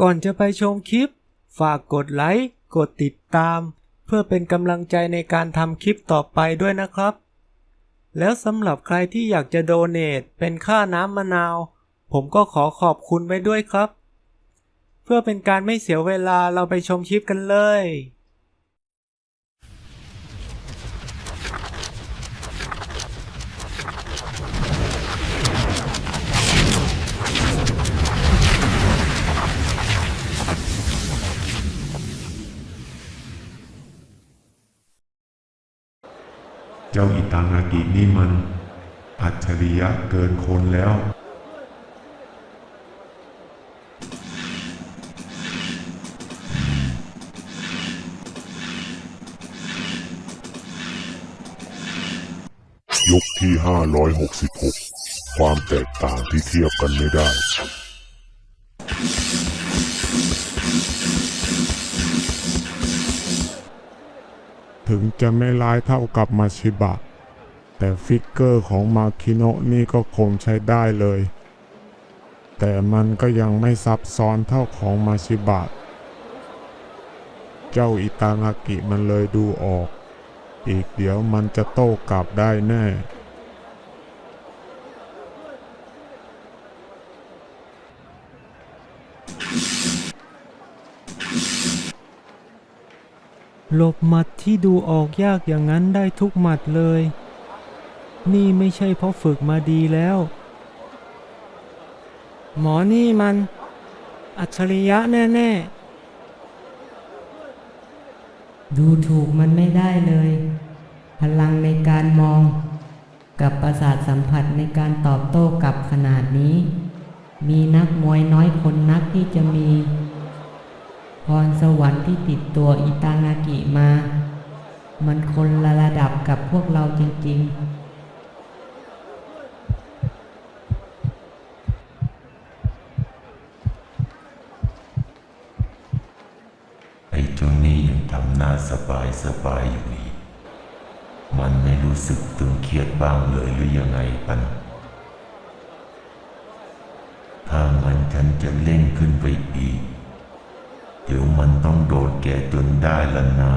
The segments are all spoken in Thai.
ก่อนจะไปชมคลิป ฝากกดไลค์ กดติดตาม เพื่อเป็นกำลังใจในการทำคลิปต่อไปด้วยนะครับ แล้วสำหรับใครที่อยากจะโดเนทเป็นค่าน้ำมะนาว ผมก็ขอขอบคุณไว้ด้วยครับ เพื่อเป็นการไม่เสียเวลาเราไปชมคลิปกันเลย เจ้าอิตางากินี่มัน อัจฉริยะเกินคนแล้วยกที่ 566 ความแตกต่างที่เทียบกันไม่ได้ ถึงจะไม่ร้ายเท่ากับมาชิบะ แต่ฟิกเกอร์ของมาคิโนะนี่ก็คงใช้ได้เลย แต่มันก็ยังไม่ซับซ้อนเท่าของมาชิบะ เจ้าอิตางากิมันเลยดูออก อีกเดี๋ยวมันจะโต้กลับได้แน่ หลบหมัดที่ดูออกยากอย่างนั้นได้ทุกหมัดเลย นี่ไม่ใช่เพราะฝึกมาดีแล้ว หมอนี่มัน อัจฉริยะแน่ดูถูกมันไม่ได้เลย พลังในการมอง กับประสาทสัมผัสในการตอบโต้กลับขนาดนี้ มีนักมวยน้อยคนนักที่จะมี พรสวรรค์ที่ติดตัวอิตางากิมา มันคนละระดับกับพวกเราจริง ๆไอ้เจ้านี่ยังทำหน้าสบายสบายอยู่อีกมันไม่รู้สึกตึงเครียดบ้างเลยหรือยังไงปัน ถ้ามันฉันจะเล่นขึ้นไปอีก ดี๋ยวมันต้องโดดแกจนได้ละนา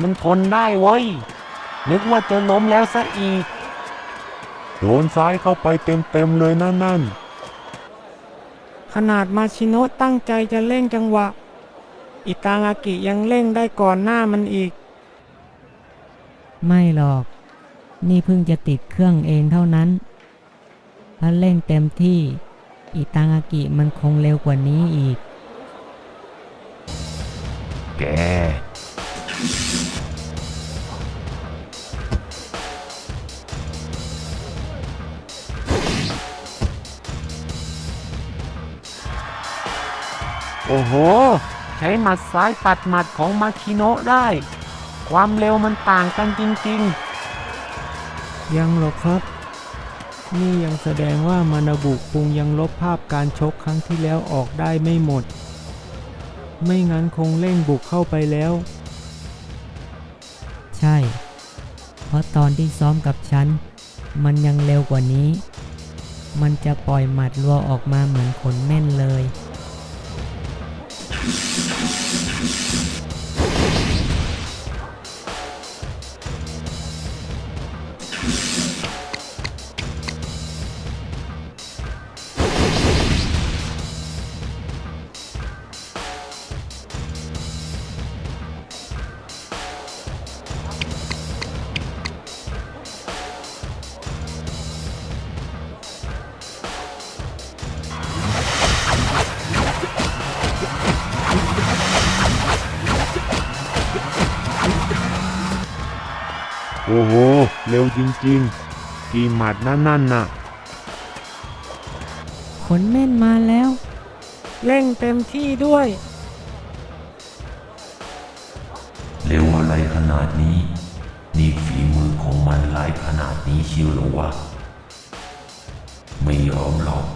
มันทนได้เว้ย นึกว่าจะล้มแล้วซะอีก โดนซ้ายเข้าไปเต็มๆเลยนะนั่น ขนาดมาชิโนะตั้งใจจะเร่งจังหวะ อิตางากิยังเร่งได้ก่อนหน้ามันอีก ไม่หรอก นี่เพิ่งจะติดเครื่องเองเท่านั้น ถ้าเร่งเต็มที่ อิตางากิมันคงเร็วกว่านี้อีก แก โอ้โห ใช้หมัดซ้ายปัดหมัดของมาคิโนะได้ ความเร็วมันต่างกันจริงๆ ยังหรอครับ นี่ยังแสดงว่ามานาบุคุงยังลบภาพการชกครั้งที่แล้วออกได้ไม่หมด ไม่งั้นคงเร่งบุกเข้าไปแล้ว ใช่ เพราะตอนที่ซ้อมกับฉัน มันยังเร็วกว่านี้ มันจะปล่อยหมัดรัวออกมาเหมือนขนแม่นเลย โอ้โห เร็วจริงๆ กี่หมัดนั่นนั่นน่ะ ขนแม่นมาแล้ว เร่งเต็มที่ด้วยอะไรขนาดนี้ นี่ฝีมือของมันร้ายขนาดนี้เชียวเหรอวะ ไม่ยอมหรอก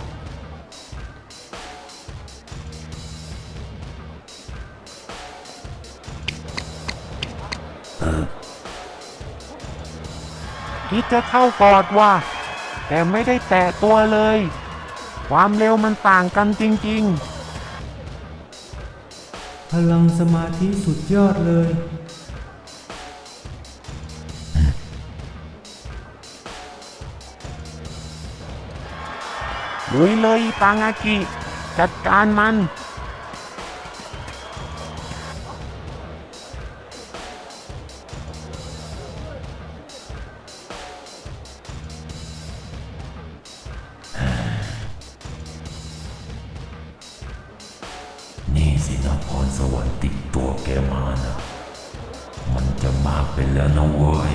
คิดจะเข้ากอดว่าแต่ไม่ได้แตะตัวเลย ความเร็วมันต่างกันจริงพลังสมาธิสุดยอดเลยๆลุยเลยอิตางากิ จัดการมัน สินาพรสวรรค์ติดตัวแกมานะ มันจะมากไปแล้วนะเว้ย